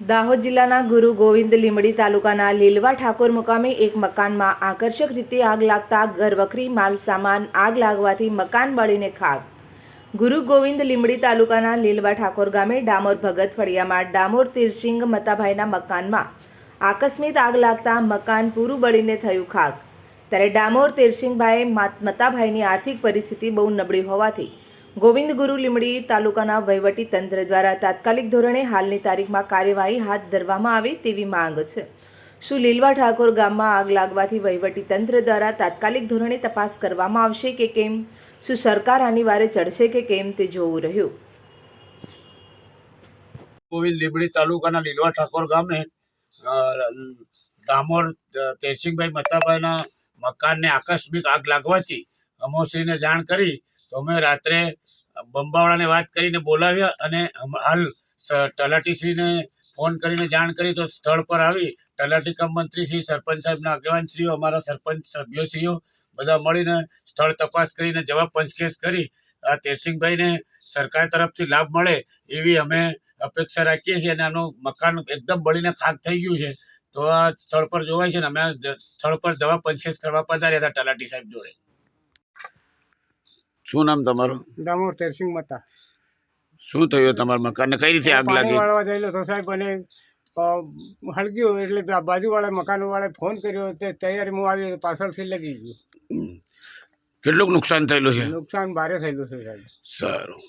દાહોદ જિલ્લાના ગુરુ ગોવિંદ લીમડી તાલુકાના લીલવા ઠાકોર મુકામે એક મકાનમાં આકર્ષક રીતે આગ લાગતા ઘરવખરી માલ સામાન આગ લાગવાથી મકાન બળીને ખાક. ગુરુ ગોવિંદ લીમડી તાલુકાના લીલવા ઠાકોર ગામે ડામોર ભગત ફળિયામાં ડામોર તીરસિંગ મતાભાઈના મકાનમાં આકસ્મિક આગ લાગતા મકાન પૂરું બળીને થયું ખાક. ત્યારે ડામોર તીરસિંગભાઈ માત- મતાભાઈની આર્થિક પરિસ્થિતિ બહુ નબળી હોવાથી ગોવિંદ ગુરુ લીમડી તાલુકાના વહીવટી તંત્ર દ્વારા તાત્કાલિક ધોરણે હાલની તારીખમાં કાર્યવાહી હાથ ધરવામાં આવે તેવી માંગ છે. શું લીલવા ઠાકોર ગામમાં આગ લાગવાથી વહીવટી તંત્ર દ્વારા તાત્કાલિક ધોરણે તપાસ કરવામાં આવશે કે કેમ? શું સરકાર આની વારે ચડશે કે કેમ તે જોવું રહ્યું? ગોવિંદ લીમડી તાલુકાના લીલવા ઠાકોર ગામે ડામોર તેરસિંહભાઈ મતાભાઈના મકાનને આકસ્મિક આગ લાગવાથી અમોશ્રીને જાણ કરી અમે રાત્રે બંબાવાળાને વાત કરીને બોલાવ્યા અને હાલ તલાટીશ્રીને ફોન કરીને જાણ કરી તો સ્થળ પર આવી. તલાટી કમ મંત્રી શ્રી સરપંચ સાહેબના આગેવાનશ્રીઓ, અમારા સરપંચ સભ્યોશ્રીઓ બધા મળીને સ્થળ તપાસ કરીને જવાબ પંચકેશ કરી. આ તેરસિંહભાઈને સરકાર તરફથી લાભ મળે એવી અમે અપેક્ષા રાખીએ છીએ અને આનું મકાન એકદમ બળીને ખાક થઈ ગયું છે. તો આ સ્થળ પર જોવાય છે ને અમે સ્થળ પર જવાબ પંચકેસ કરવા પધાર્યા હતા તલાટી સાહેબ જોડે. શું નામ તમારું? ડામોર તેરસિંગ મતા શું થયું તમારા મકાનને? કઈ રીતે આગ લાગી? વાળવા ગયેલો તો સાહેબ અને હળગ્યું એટલે બાજુવાળા મકાનવાળાએ ફોન કર્યો તે તૈયારીમાં આવી પાછળથી લગી ગયું કેટલું નુકસાન થયેલું છે? નુકસાન ભારે થયેલું છે સાહેબ. સારું.